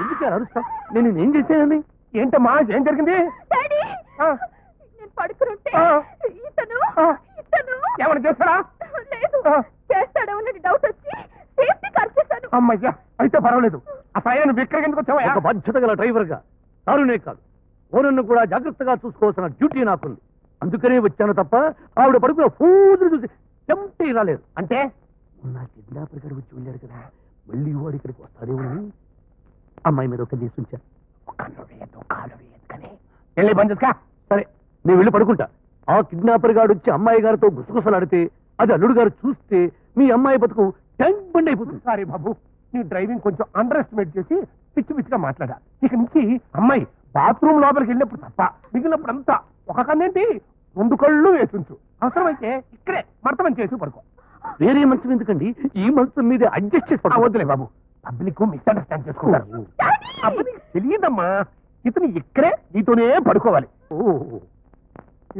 ఎందుకు అరుస్తా నేను ఏం చేశానని? ఏంటమ్మా? ఏం జరిగింది? డాడీ! ఆ. నేను పడుకుంటే ఆ. ఇతను ఆ. ఇతను. ఏమైనా చేస్తాడా? లేదు. ఆ. చేస్తాడేమో డౌట్ వచ్చి సేఫ్టీ కాల్ చేశాను. అమ్మయ్యా అయితే పర్వాలేదు. అసలు నువ్వు ఇక్కడికి ఎందుకు వచ్చావా ఒక బాధ్యత గల డ్రైవర్గా కారునే కాదు. ఓనర్ను కూడా జాగ్రత్తగా చూసుకోవాల్సిన డ్యూటీ నాకుంది. అందుకనే వచ్చాను తప్ప ఆవిడ పడుకున్న ఫోజులు చూసి చెంటే రాలేదు. అంటే? నా కిడ్నాపర్ గడు వచ్చి వెళ్ళాడు కదా మళ్ళీ వాడు ఇక్కడికి వస్తాడేమో అమ్మాయి మీద ఒక కేసు ఉంచా. వెళ్ళి చేసుకో. సరే నేను వెళ్ళి పడుకుంటా. ఆ కిడ్నాపర్ గాడు వచ్చి అమ్మాయి గారితో గుసగుసలాడితే అది అల్లుడు గారు చూస్తే మీ అమ్మాయి బతుకు టైం బండి అయిపోతుంది. సారీ బాబు నీ డ్రైవింగ్ కొంచెం అండర్ ఎస్టిమేట్ చేసి పిచ్చి పిచ్చిగా మాట్లాడా. ఇక నుంచి అమ్మాయి బాత్రూమ్ లోపలికి వెళ్ళినప్పుడు తప్ప మిగిలినప్పుడు అంతా ఒక కన్నేంటి? రెండు కళ్ళు వేసుంచు. అవసరమైతే ఇక్కడే మర్తమని చేసి పడుకో. వేరే మంచం ఎందుకండి? ఈ మంచం మీద అడ్జస్ట్ చేసి పడుకో. వద్దులే బాబు. పబ్లిక్ మిస్అండర్స్టాండ్ చేసుకుంటారు. అబ్బా, నీకు తెలియదమ్మా. ఇతను ఇక్కడే నీతోనే పడుకోవాలి.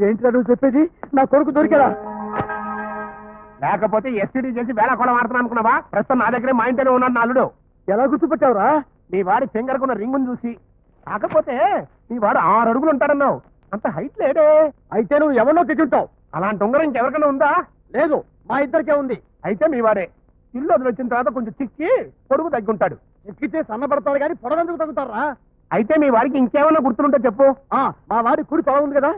ఏంట్రా నువ్వు చెప్పేది? నా కొడుకు దొరికాడా? లేకపోతే ఎస్టీడీ చేసి వేళ కూడా వాడుతున్నా అనుకున్నావా? ప్రస్తుతం నా దగ్గరే మా ఇంట్లోనే ఉన్నాడు నా అల్లుడు. ఎలా గుర్తుపట్టావురా? నీ వాడి ఫింగర్కున్న రింగుని చూసి. కాకపోతే నీ వాడు ఆరు అడుగులు ఉంటాడన్నావు. అంత హైట్ లేడే. అయితే నువ్వు ఎవరినో తెచ్చుంటావు అలాంటి ఉంగరం ఇంకెవరికైనా ఉందా? లేదు. మా ఇద్దరికే ఉంది. అయితే మీ వాడే. ఇల్లు వదిలి వచ్చిన తర్వాత కొంచెం చిక్కి పొడుగు తగ్గుంటాడు. ఎక్కితే సన్నపడతాడు కానీ పొడవెందుకు తగ్గుతారా అయితే మీ వాడికి ఇంకేమైనా గుర్తుంటే చెప్పు. ఆ, మా వాడి కుడి తొడ ఉంది కదా?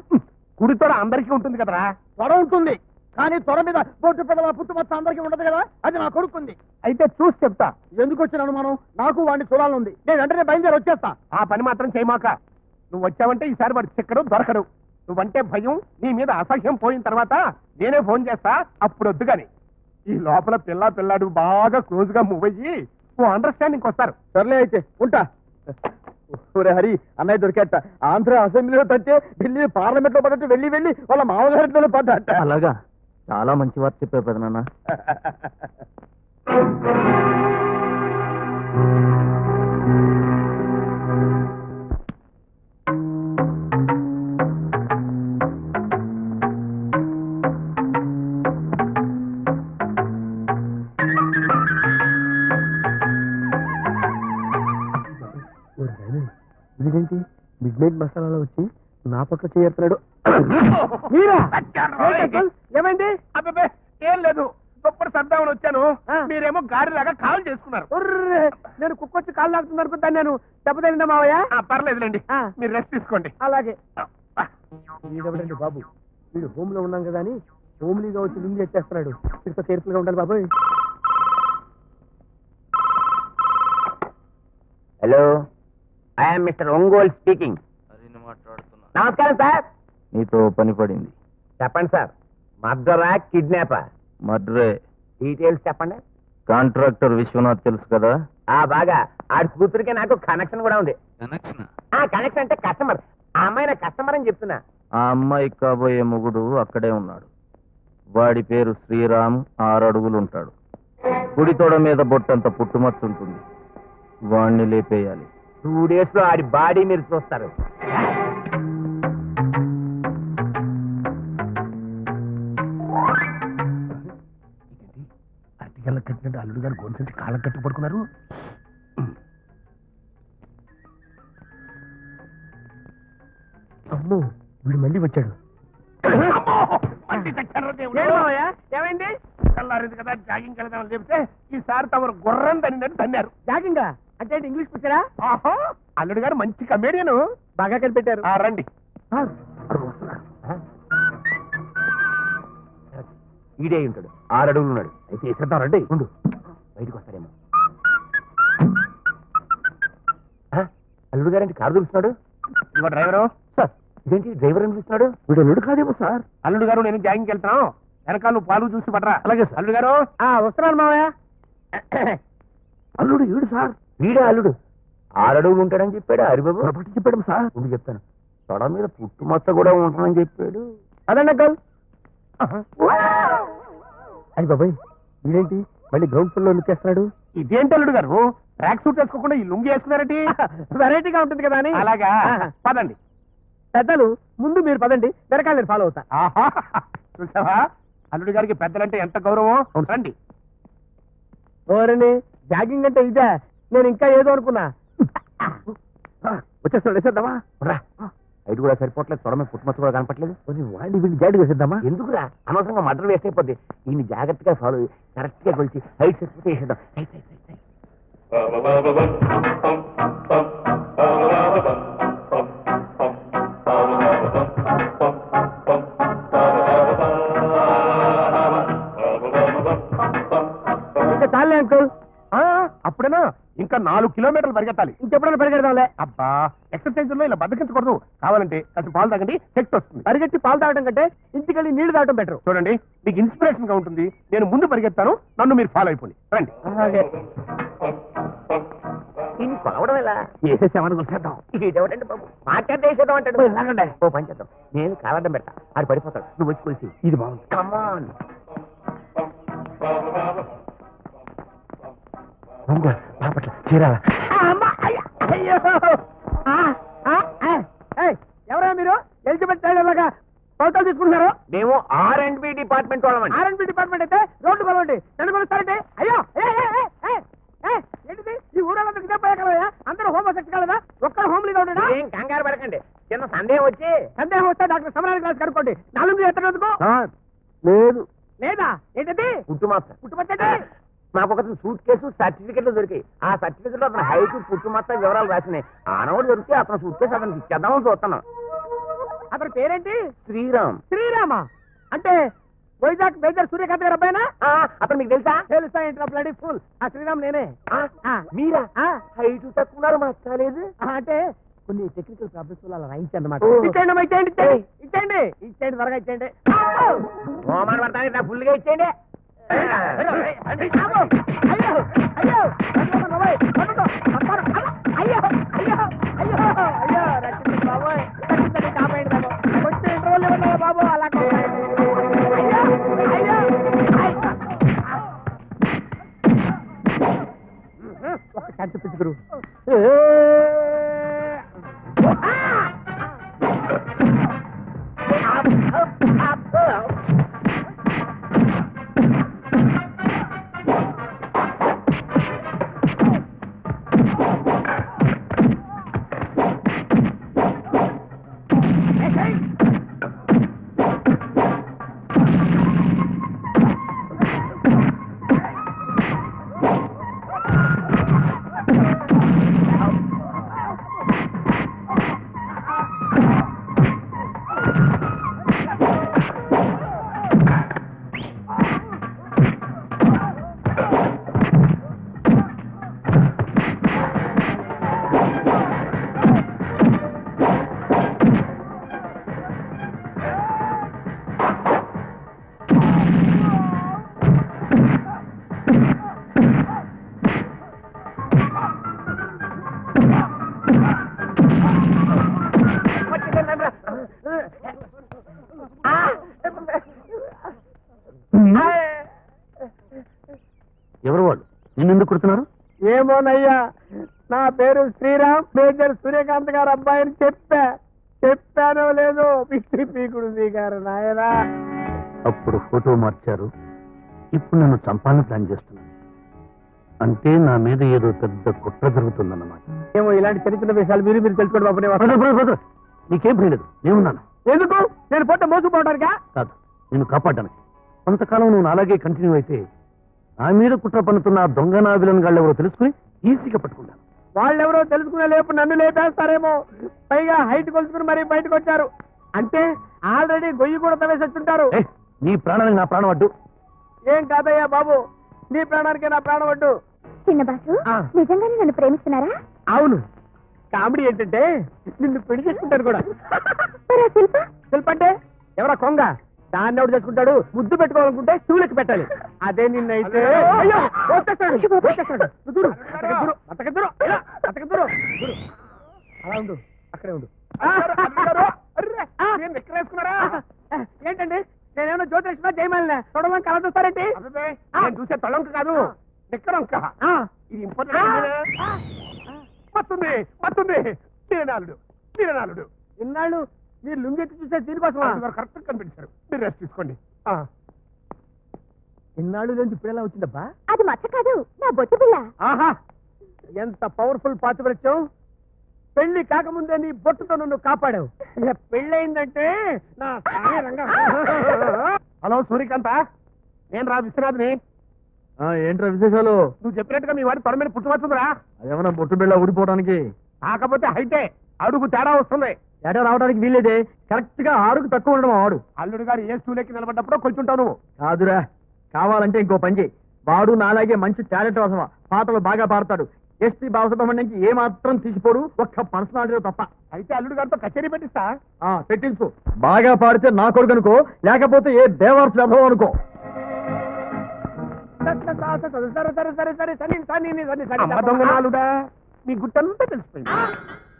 కుడితోడ అందరికీ ఉంటుంది కదరా? తొడ ఉంటుంది. కానీ తొడ మీద బొట్టు పెద్దల పుట్టుమచ్చ అందరికీ ఉండదు కదా? అది నా కొడుకుంది. అయితే చూసి చెప్తా. ఎందుకు వచ్చిన అనుమానం? నాకు వాడిని చూడాలనుంది. నేను వెంటనే బయలుదేరి వచ్చేస్తా. ఆ పని మాత్రం చేయమాక. నువ్వు వచ్చావంటే ఈసారి వాడు చిక్కడు దొరకడు. నువ్వంటే భయం నీ మీద అసహ్యం పోయిన తర్వాత నేనే ఫోన్ చేస్తా అప్పుడు వద్దు గాని. ఈ లోపల పిల్ల పిల్లాడు బాగా క్లోజ్గా మూవ్ అయ్యి ఓ అండర్స్టాండింగ్ వస్తారు. సర్లే అయితే ఉంటా. ఒరే హరి అన్నయ్య దొరికేట. ఆంధ్ర అసెంబ్లీలో తట్టే ఢిల్లీ పార్లమెంట్లో పడ్డట్టు వెళ్ళి వెళ్ళి వాళ్ళ మామగారింట్లో పడ్డట. అలాగా? చాలా మంచి వార్త చెప్పావు పెదనాన్న. నా పట్ల చేస్తున్నాడు మీరా? ఏమైంది? అబ్బబ్బే, ఏం లేదు. దుప్పటి సర్దామని వచ్చాను. మీరేమో గాడిలాగా కాల్ చేసుకున్నారు. నేను కుక్కొచ్చి కాళ్ళు లాగుతుంది అనుకుంటాను నేను. దెబ్బతైందా మావయ్య? ఆ, పర్లేదులేండి. మీరు రెస్ట్ తీసుకోండి. అలాగే. వీడెవడండి బాబు? వీడు హోమ్లో ఉన్నాం కదా అని హోమ్లీగా వచ్చి లింగి వచ్చేస్తున్నాడు ఇంత కేర్ఫుల్గా ఉండాలి బాబు. Hello I'm mister Ongole speaking నమస్కారం సార్. నీతో పని పడింది. చెప్పండి సార్. మర్డరా కిడ్నాపా? మద్రే డీటెయిల్స్ చెప్పండి. కాంట్రాక్టర్ విశ్వనాథ్ తెలుసు కదా? ఆ బాగా. ఆడి కూతురికి నాకు కనెక్షన్ కూడా ఉంది. కనెక్షన్? ఆ కనెక్షన్ అంటే కస్టమర్ ఆ అమ్మాయి నా కస్టమర్ అని చెప్తున్నా. ఆ అమ్మాయి కాబోయే మొగుడు అక్కడే ఉన్నాడు. వాడి పేరు శ్రీరామ్ ఆరు అడుగులు ఉంటాడు. కుడి తొడ మీద బొట్టంత పుట్టుమచ్చ ఉంటుంది. వాణ్ణి లేపేయాలి. టూ డేస్లో ఆడి బాడీ మీరు చూస్తారు. కట్టినట్టు అల్లుడు గారు గోన్సంటి కాళ్ళకు కట్టు పడుకున్నారు. అమ్మో వీడు మళ్ళీ వచ్చాడు. ఏమైంది? తెల్లారింది కదా జాగింగ్ వెళ్దామని చెప్తే ఈసారి తమరు గుర్రం తన్నినట్టు తన్నారు. జాగింగా? అంటే ఇంగ్లీష్ పిక్చరా? ఆహా అల్లుడు గారు మంచి కమేడియన్ బాగా కనిపెట్టారు. రండి. ఈడే ఉంటాడు. ఆరు అడుగులు ఉన్నాడు. అయితే ఇసేద్దాం రండి ఉండు. బయటకు వస్తారేమో. అల్లుడు గారంటే కారు చూపిస్తున్నాడు ఇదిగో డ్రైవరు. సార్ ఇదేంటి? డ్రైవర్ చూస్తున్నాడు వీడు అల్లుడు కాదేమో సార్. అల్లుడు గారు నేను జాగింగ్ వెళ్తాను వెనకాల నువ్వు పాలు చూసి పడరా అలాగే సార్. అల్లుడు గారు. వస్తున్నాను మావయ్య. అల్లుడు ఈడు సార్. వీడే అల్లుడు? ఆరు అడుగులు ఉంటాడని చెప్పాడు? హరిబాబు చెప్పాడు సార్. ఉండి చెప్తాను. తొడ మీద పుట్టుమచ్చ కూడా ఉంటుందని చెప్పాడు. అదండి అంకల్ అయ్యి బాబాయ్ వీడేంటి? మళ్ళీ గ్రౌండ్ ఫ్లోర్లో నొక్కేస్తున్నాడు ఇదేంటి అల్లుడు గారు? ట్రాక్ సూట్ వేసుకోకుండా ఈ లుంగి వేసుకున్నారటి వెరైటీగా ఉంటుంది కదా అని. అలాగా. పదండి. పెద్దలు ముందు మీరు పదండి వెనకాల నేను ఫాలో అవుతా. ఆహా. చూసావా? అల్లుడు గారికి పెద్దలంటే ఎంత గౌరవం రండి. ఓరని జాగింగ్ అంటే ఇదే. నేను ఇంకా ఏదో అనుకున్నా. వచ్చేస్తాడు వేసేద్దామా రా. ఐదు కూడా సరిపోవట్లేదు తొడమే పుట్టుమచ్చ కూడా కనపట్లేదు. వాడిని వీడిని జాడి వేసేద్దామా? ఎందుకురా? అనవసరంగా మటర్ వేస్ట్ అయిపోద్ది దీన్ని జాగ్రత్తగా ఫాలో కరెక్ట్గా కొలిచి హైట్ సరిపోతే వేసేద్దాం నాలుగు కిలోమీటర్లు పరిగెత్తాలి. ఇంకెప్పుడైనా పరిగెడదాంలే. అబ్బా ఎక్సర్సైజ్లో ఇలా బద్దకించకూడదు కావాలంటే కాస్త పాలు తాగండి శక్తి వస్తుంది. పరిగెత్తి పాలు తాగడం కంటే ఇంటికెళ్ళి నీళ్ళు తాగడం బెటర్ చూడండి మీకు ఇన్స్పిరేషన్గా ఉంటుంది. నేను ముందు పరిగెత్తాను నన్ను మీరు ఫాలో అయిపోండి. రండి. అలాగే. దీన్ని కొలవడం ఎలా? వేసేసామని కూర్చేద్దాం ఇదేమిటండి బాబు? మాట్లాడితే వేసేద్దాం అంటాడు ఎలాగండి ఓ పని చేద్దాం. నేను కాలడ్డం పెడతా. ఆడు పడిపోతాడు. నువ్వు వచ్చి కొలిసి. ఇది బాగుంది. కమాన్ బాపట్ల చీరాల ఎవరా మీరు? ఎలిజబెత్ లాగా ఫోటోలు తీసుకుంటున్నారు? మేము ఆర్ అండ్ బి డిపార్ట్మెంట్ వాళ్ళమండి. ఆర్ఎన్బి డిపార్ట్మెంట్ అయితే రోడ్డు కొలవండి నన్ను కొలుస్తారండి అయ్యో ఏ, ఏ, ఏ, ఏ, ఏ, ఏంటిది ఈ ఊరందరికి ఇదే పోయాకలయ్యా అందరూ హోమ్ సెక్స్ కలదా ఒక్కడు హోమ్లీగా ఉండడా ఏం కంగారు పడకండి చిన్న సందేహం వచ్చి సందేహం వస్తే డాక్టర్ సమరానికి రాసి కనుక్కోండి నాలుగు ఎత్తనందుకు లేదు లేదా ఏంటది పుట్టు మాత్రం పుట్టుపచ్చండి మాకు ఒక సూట్ కేసు సర్టిఫికెట్లు దొరికాయి. ఆ సర్టిఫికెట్లో అతను హైట్ పుట్టు మొత్తం వివరాలు రాసినాయి. ఆనవాడు దొరికితే అతను సూట్ కేసు అతనికి ఇచ్చేద్దామని చూస్తున్నాం అతని పేరేంటి? శ్రీరామ్. శ్రీరామ? అంటే వైజాగ్ మేజర్ సూర్యకాంత్ గారు అబ్బాయినా? అతను మీకు తెలుసా? తెలుసా? ఏంటి బ్లడీ ఫుల్ ఆ శ్రీరామ్ నేనే. మీరా? ఆ, హైట్ తక్కువ మాకు కాలేదు. అంటే కొన్ని టెక్నికల్ ప్రాబ్లమ్స్ వల్ల అలా రాయించాను అనమాట. ఇచ్చేయండి ఇచ్చేయండి. ఇచ్చేయండి ఇచ్చేయండి త్వరగా ఇచ్చేయండి. ఫుల్గా ఇచ్చేయండి. అయ్యో పిచ్చుకురు ఏమోనయ్యా నా పేరు శ్రీరామ్ మేజర్ సూర్యకాంత్ గారు అబ్బాయిని చెప్పా. చెప్పానో లేదో పిచ్చి పీకుడు నాయనా. అప్పుడు ఫోటో మార్చారు. ఇప్పుడు నన్ను చంపాలని ప్లాన్ చేస్తున్నాను అంటే నా మీద ఏదో పెద్ద కుట్ర జరుగుతుందన్నమాట. ఏమో ఇలాంటి చిన్న చిన్న విషయాలు మీరు మీరు తెలుసుకోండి బాబు నేను వస్తాను. నీకేం భయలేదు నేనున్నాను ఎందుకు? నేను పొట్ట మోసుకుపోవడానికా? కాదు. నేను కాపాడడానికి. కొంతకాలం నువ్వు నాలాగే కంటిన్యూ అయితే నా మీద కుట్ర పన్నుతున్న ఆ దొంగ నా విలన్ గాళ్ళు ఎవరో తెలుసుకుని ఈజీగా పట్టుకున్నాను వాళ్ళెవరో తెలుసుకునే లేపు నన్ను లేపేస్తారేమో. పైగా హైట్ కొలుచుకుని మరీ బయటకు వచ్చారు. అంటే ఆల్రెడీ గొయ్యి కూడా తవేసి వచ్చుంటారు ఏయ్, నీ ప్రాణానికి నా ప్రాణం అడ్డు ఏం కాదయ్యా బాబు నీ ప్రాణానికే నా ప్రాణం అడ్డు చిన్న బాసు. నిజంగానే నన్ను ప్రేమిస్తున్నారా? అవును. కామెడీ ఏంటంటే నిన్ను పెళ్ళి చేసుకుంటాను కూడా. శిల్ప? తెలుపంటే ఎవరా కొంగ? దాన్ని ఎవడు చేసుకుంటాడు? ముద్దు పెట్టుకోవాలనుకుంటే స్టూలెక్కి పెట్టాలి. అదే నిన్నైతే. అయ్యో వచ్చేస్తాడు వచ్చేస్తాడు నువ్వు దూరు. అతకి దూరు అతకి దూరు ఇలా, అతకి దూరు దూరు. అలా ఉండు అక్కడే ఉండు. నేను ఎక్కడేసుకున్నారా ఏంటండి? నేనేమో జ్యోతిష్మా జయమాలిన? తొడలని కళ చూస్తారేంటి నేను చూసే తొలంక కాదు నిక్కరంక. ఇది ఇంపార్టెంట్ మత్తుంది మత్తుంది మీరనాలుడు మీరనాలుడు ఇన్నాళ్ళు మీరు లుంగెత్తి చూసే దీనికోసమా కరెక్ట్ కనిపించారు. మీరు రెస్ట్ తీసుకోండి. ఆ. ఇన్నాళ్ళు నుంచి ఇప్పుడు ఎలా వచ్చిందబ్బా? అది మచ్చ కాదు నా బొట్టు పిల్ల. ఆహా! ఎంత పవర్ఫుల్ పాతివ్రత్యం. పెళ్ళి కాకముందే నీ బొట్టుతో నన్ను కాపాడావు. ఇక పెళ్ళయిందంటే నా రంగా. హలో సూర్యకాంత. నేను రా విశ్వనాథ్ని. ఏంట్రా విశేషాలు? నువ్వు చెప్పినట్టుగా మీ వాడి మీద పుట్టుమచ్చుందిరా అదేమన్నా బొట్టు బిళ్ళ ఊడిపోవడానికి? కాకపోతే హైటే అడుగు తేడా వస్తుంది. ఎటో రావడానికి వీల్లేదే. కరెక్ట్గా ఆరుకు తక్కువ ఉండడం ఆడు. అల్లుడు గారు ఏ స్టూలెక్కి నిలబడ్డప్పుడు కొంచెంటావు నువ్వు. కాదురా. కావాలంటే ఇంకో పని చేయి వాడు నాలాగే మంచి టాలెంట్ అవసరమా పాటలు బాగా పాడతాడు ఎస్పీ బాలసుబ్రహ్మణ్యంకి ఏ మాత్రం తీసిపోడు ఒక్క పర్సనాలిటీ తప్ప అయితే అల్లుడు గారితో కచేరీ పెట్టిస్తా పెట్టించు బాగా పాడితే నా కొడుకు అనుకో లేకపోతే ఏ దేవర్స్ లభం అనుకో సరే సరే సరే సరే మీ గుట్టంతా తెలిసిపోయింది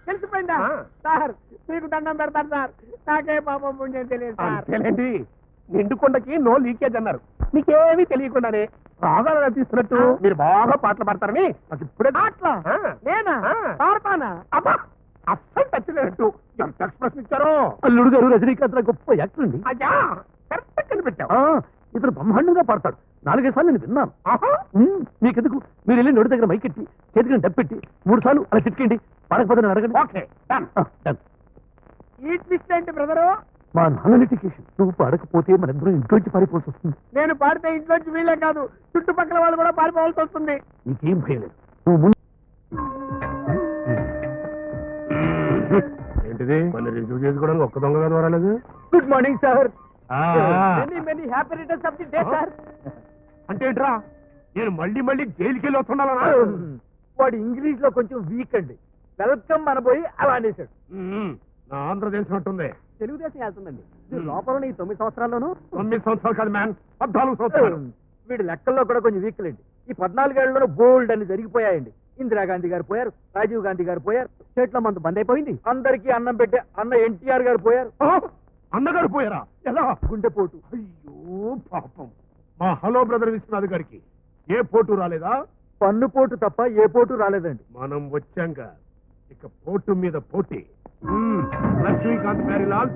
తెలిసిపోయిందా సార్ మీకు దండం పెడతారు సార్ నాకే పాపం పుణ్యం తెలియదు తెలియండి నిండుకొండకి నో లీకేజ్ అన్నారు. మీకేమీ తెలియకుండానే రాగాలు తీస్తున్నట్టు. మీరు బాగా పాటలు పాడతారని నాకు ఇప్పుడే పాటలు నేనా? పాడతానా? అబ్బా అస్సలు టచ్ లేనట్టు. ఎంత ఎక్స్ప్రెషన్ ఇచ్చారో. అల్లుడు గారు రజనీకాంత్ గొప్ప యాక్టర్ అండి. అయ్యా కరెక్ట్ కనిపెట్టావు ఇతను బ్రహ్మాండంగా పాడతాడు. నాలుగైదు సార్లు నేను విన్నాను. మీకెందుకు? మీరు వెళ్ళి నోటి దగ్గర మైకెట్టి చేతికి డబ్బెట్టి మూడు సార్లు అలా చిట్కండి పాడకపోతే అడగండి. Okay done. ఈ ట్విస్ట్ ఏంటి బ్రదరు మా నాన్న లిటికేషన్ నువ్వు పాడకపోతే మన ఇద్దరు ఇంట్లోంచి పారిపోవాల్సి వస్తుంది. నేను పాడితే ఇంట్లోంచి వీళ్ళే కాదు చుట్టుపక్కల వాళ్ళు కూడా పారిపోవాల్సి వస్తుంది. నీకేం భయం లేదు. నువ్వు ముందు ఏంటిది? మన రిసీవ్ చేసుకోవడానికి ఒక్క దొంగ మీద రాలేదు? Good morning sir many many happy returns of the day sir అంటే ఏంట్రా? నేను మళ్ళీ మళ్ళీ జైలుకి వెళ్ళి వస్తుండాలనా వాడు ఇంగ్లీష్లో కొంచెం వీక్ అండి. వెల్కమ్ అనబోయి అలా అనేసాడు. నా ఆంధ్రదేశం అంటుంది తెలుగుదేశం వెళ్తుందండి. లోపల ఈ తొమ్మిది సంవత్సరాల్లోనూ తొమ్మిది సంవత్సరాలు కాదు మ్యాన్. పద్నాలుగు సంవత్సరాలు. వీడి లెక్కల్లో కూడా కొంచెం వీక్లేండి ఈ పద్నాలుగేళ్ళలో బోల్డ్ అని జరిగిపోయాయండి. ఇందిరాగాంధీ గారు పోయారు రాజీవ్ గాంధీ గారు పోయారు స్టేట్లో మందు బంద్ అయిపోయింది. అందరికీ అన్నం పెట్టే అన్న ఎన్టీఆర్ గారు పోయారు. అన్నగారు పోయారా? ఎలా? గుండెపోటు. అయ్యో పాపం. మా హలో బ్రదర్ విశ్వనాథ్ గారికి ఏ పోటు రాలేదా? పన్ను పోటు తప్ప ఏ పోటు రాలేదండి. మనం వచ్చాక ఇక పోటు మీద పోటీ. లక్ష్మీకాంత్ ప్యారిలాల్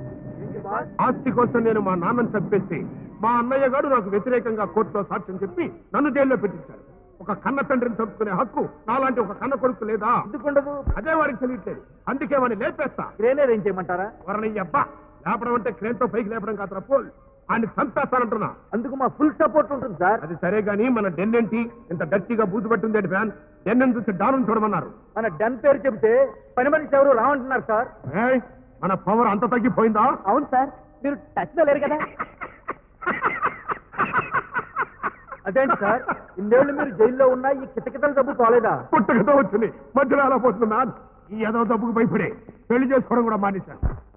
ఆస్తి కోసం నేను మా నాన్నని చంపేసి మా అన్నయ్య గారు నాకు వ్యతిరేకంగా కోర్టులో సాక్ష్యం చెప్పి నన్ను జైల్లో పెట్టించాడు ఒక కన్న తండ్రిని చంపుకునే హక్కు నాలాంటి ఒక కన్న కొడుకు లేదా? ఎందుకుండదు అదే వాడికి తెలియట్లేదు. అందుకే వాడిని లేపేస్తా. గ్రేనేర్ ఏం చేయమంటారా? వరణి అబ్బా లేపడం అంటే క్రేన్తో పైకి లేపడం కాదు పోల్. ఆయన చంపేస్తానంటున్నా. అందుకు మా ఫుల్ సపోర్ట్ ఉంటుంది సార్. అది సరే గానీ మన డెన్ ఏంటి? ఇంత గట్టిగా బూజు పట్టింది ఫ్యాన్? డెన్ చూసి డాను చూడమన్నారు. మన డన్ పేరు చెబితే పని మనిషి ఎవరు రావంటున్నారు సార్? మన పవర్ అంత తగ్గిపోయిందా? అవును సార్. మీరు టచ్ లేరు కదా. అదేంటి సార్? ఇన్నేళ్ళు మీరు జైల్లో ఉన్నా ఈ కితకితల డబ్బు పోలేదా పుట్టుకతో వచ్చింది. మధ్యలో అలా పోతుంది మ్యాన్? ఈ ఏదో డబ్బుకు భయపడే. పెళ్ళి చేసుకోవడం కూడా మానేశాను.